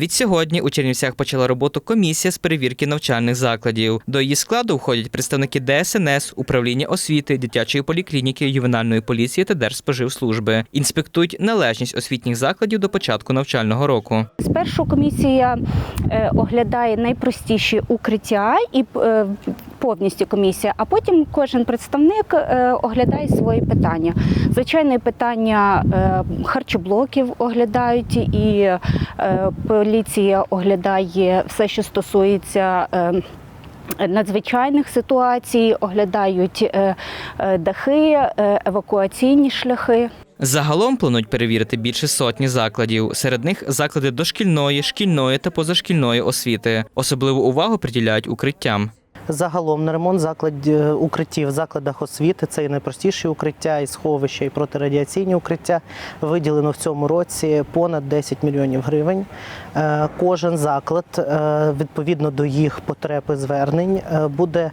Відсьогодні у Чернівцях почала роботу комісія з перевірки навчальних закладів. До її складу входять представники ДСНС, управління освіти, дитячої поліклініки, ювенальної поліції та Держспоживслужби. Інспектують належність освітніх закладів до початку навчального року. Спершу комісія е, оглядає найпростіші укриття і е, повністю комісія, а потім кожен представник е, оглядає свої питання. Звичайно, питання е, харчоблоків оглядають, і е, поліція оглядає все, що стосується. Надзвичайних ситуацій оглядають дахи, евакуаційні шляхи. Загалом планують перевірити більше сотні закладів. Серед них заклади дошкільної, шкільної та позашкільної освіти. Особливу увагу приділяють укриттям. Загалом на ремонт заклад е, укриттів в закладах освіти це і найпростіші укриття, і сховища, і протирадіаційні укриття. Виділено в цьому році понад 10 мільйонів гривень. Е, Кожен заклад е, відповідно до їх потреб і звернень буде.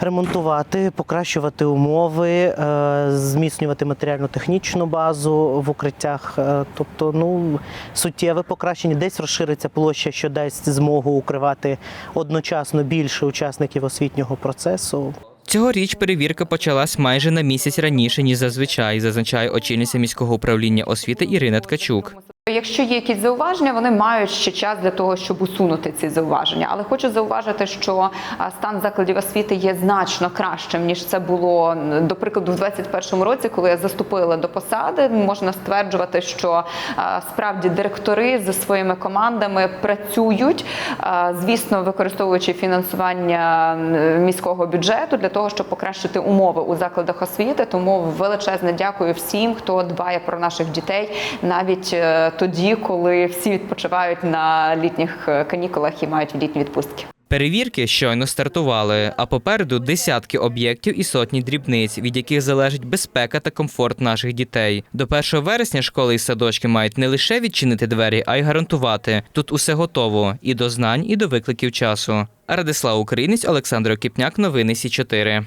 Ремонтувати, покращувати умови, е, зміцнювати матеріально-технічну базу в укриттях. Е, Тобто, ну суттєве покращення. Десь розшириться площа, що дасть змогу укривати одночасно більше учасників освітнього процесу. Цьогоріч перевірка почалась майже на місяць раніше, ніж зазвичай, зазначає очільниця міського управління освіти Ірина Ткачук. Якщо є якісь зауваження, вони мають ще час для того, щоб усунути ці зауваження. Але хочу зауважити, що стан закладів освіти є значно кращим ніж це було до прикладу в 2021 році, коли я заступила до посади. Можна стверджувати, що справді директори зі своїми командами працюють, звісно, використовуючи фінансування міського бюджету для того, щоб покращити умови у закладах освіти. Тому величезне дякую всім, хто дбає про наших дітей, навіть е, тоді, коли всі відпочивають на літніх е, канікулах і мають літні відпустки. Перевірки щойно стартували, а попереду десятки об'єктів і сотні дрібниць, від яких залежить безпека та комфорт наших дітей. До 1 вересня школи і садочки мають не лише відчинити двері, а й гарантувати. Тут усе готово і до знань, і до викликів часу. Радислав Українець, Олександр Окіпняк, новини Сі 4